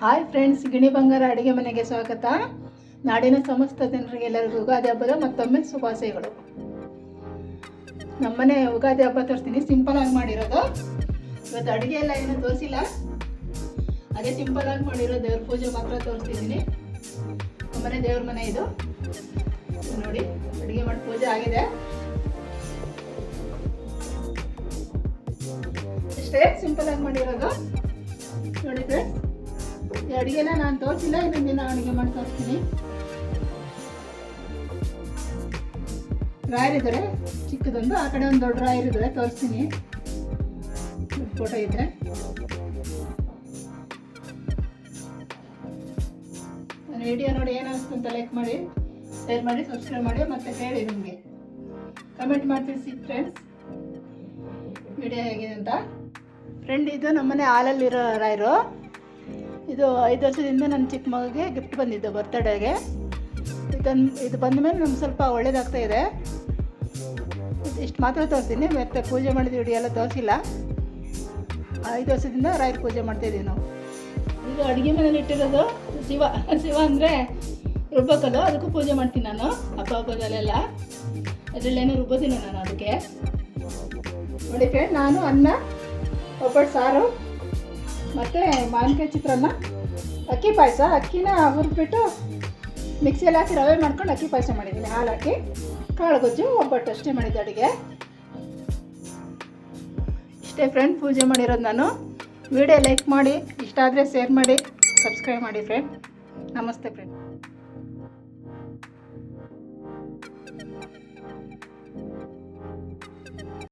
Hi friends ಗಿಣಿ ಬಂಗಾರ ಅಡುಗೆ ಮನೆಗೆ ಸ್ವಾಗತ. ನಾಡಿನ ಸಮಸ್ತ ಜನರಿಗೆ ಎಲ್ಲರಿಗೂ ಯುಗಾದಿ ಹಬ್ಬದ ಮತ್ತೊಮ್ಮೆ ಶುಭಾಶಯಗಳು. ನಮ್ಮನೆ ಯುಗಾದಿ ಹಬ್ಬ ತೋರಿಸ್ತೀನಿ. ಸಿಂಪಲ್ ಆಗಿ ಮಾಡಿರೋದು. ಇವತ್ತು ಅಡುಗೆ ಎಲ್ಲ ಏನು ತೋರಿಸಿಲ್ಲ. ಅದೇ ಸಿಂಪಲ್ ಆಗಿ ಮಾಡಿರೋ ದೇವ್ರ ಪೂಜೆ ಮಾತ್ರ ತೋರಿಸ್ತಿದ್ದೀನಿ. ನಮ್ಮನೆ ದೇವ್ರ ಮನೆ ಇದು. ಇದು ನೋಡಿ, ಅಡುಗೆ ಮಾಡಿ ಪೂಜೆ ಆಗಿದೆ. ಇಷ್ಟೇ ಸಿಂಪಲ್ ಆಗಿ ಮಾಡಿರೋದು. ನೋಡಿ ಫ್ರೆಂಡ್ಸ್ ಈ ಅಡುಗೆನ ನಾನು ತೋರಿಸಿಲ್ಲ ಇದನ್ನ ನಾನು ಅಡುಗೆ ಮಾಡಿ ತೋರಿಸ್ತೀನಿ. ರಾಯರ್ ಇದ್ದಾರೆ ಚಿಕ್ಕದೊಂದು, ಆ ಕಡೆ ಒಂದು ದೊಡ್ಡ ರಾಯರ್ ಇದ್ದಾರೆ ತೋರಿಸ್ತೀನಿ. ಫೋಟೋ ಇದ್ರೆ. ನನ್ನ ವಿಡಿಯೋ ನೋಡಿ ಏನು ಅನಿಸ್ತು ಅಂತ ಲೈಕ್ ಮಾಡಿ ಶೇರ್ ಮಾಡಿ ಸಬ್ಸ್ಕ್ರೈಬ್ ಮಾಡಿ, ಮತ್ತೆ ಹೇಳಿ ನಿಮಗೆ. ಕಮೆಂಟ್ ಮಾಡ್ತೀವಿ ಫ್ರೆಂಡ್ಸ್ ವಿಡಿಯೋ ಹೇಗಿದೆ ಅಂತ? ಫ್ರೆಂಡ್ ಇದು ನಮ್ಮನೆ ಹಾಲಲ್ಲಿರೋ ರಾಯರು. ಇದು ಐದು ವರ್ಷದಿಂದ ನನ್ನ ಚಿಕ್ಕ ಮಗುಗೆ ಗಿಫ್ಟ್ ಬಂದಿದ್ದು ಬರ್ತಡೇಗೆ ಇದನ್ನು ಇದು ಬಂದ ಮೇಲೆ ನಮ್ಗೆ ಸ್ವಲ್ಪ ಒಳ್ಳೇದಾಗ್ತಾ ಇದೆ. ಇಷ್ಟು ಮಾತ್ರ ತೋರಿಸ್ತೀನಿ. ಮತ್ತೆ ಪೂಜೆ ಮಾಡಿದ ವಿಡಿಯೋ ಎಲ್ಲ ತೋರಿಸಿಲ್ಲ. ಐದು ವರ್ಷದಿಂದ ರಾಯರ್ ಪೂಜೆ ಮಾಡ್ತಾಯಿದ್ದೀವಿ ನಾವು. ಇದು ಅಡುಗೆ ಮನೇಲಿ ಇಟ್ಟಿರೋದು ಶಿವ. ಶಿವ ಅಂದರೆ ರುಬ್ಬಕ್ಕದು ಅದಕ್ಕೂ ಪೂಜೆ ಮಾಡ್ತೀನಿ ನಾನು ಹಬ್ಬ ಹಬ್ಬದಲ್ಲೆಲ್ಲ ಅದರಲ್ಲೇನೋ ರುಬ್ಬೋದಿಲ್ಲ ನಾನು ಅದಕ್ಕೆ. ನೋಡಿ ಫ್ರೆಂಡ್ ನಾನು, ಅನ್ನ ಒಬ್ಬಟ್ಟು ಸಾರು, ಮತ್ತು ಮಾವಿನಕಾಯಿ ಚಿತ್ರಾನ್ನ, ಅಕ್ಕಿ ಪಾಯಸ. ಅಕ್ಕಿನ ಹುರಿದ್ಬಿಟ್ಟು ಮಿಕ್ಸಿಯಲ್ಲಿ ಹಾಕಿ ರವೆ ಮಾಡ್ಕೊಂಡು ಅಕ್ಕಿ ಪಾಯಸ ಮಾಡಿದ್ದೀನಿ. ಹಾಲು ಹಾಕಿ, ಕಾಳು ಗೊಜ್ಜು, ಒಬ್ಬಟ್ಟು ಅಷ್ಟೇ ಮಾಡಿದ್ದೆ ಅಡುಗೆ. ಇಷ್ಟೇ ಫ್ರೆಂಡ್ ಪೂಜೆ ಮಾಡಿರೋದು ನಾನು. ವಿಡಿಯೋ ಲೈಕ್ ಮಾಡಿ, ಇಷ್ಟ ಆದರೆ ಶೇರ್ ಮಾಡಿ ಸಬ್ಸ್ಕ್ರೈಬ್ ಮಾಡಿ ಫ್ರೆಂಡ್ ನಮಸ್ತೆ ಫ್ರೆಂಡ್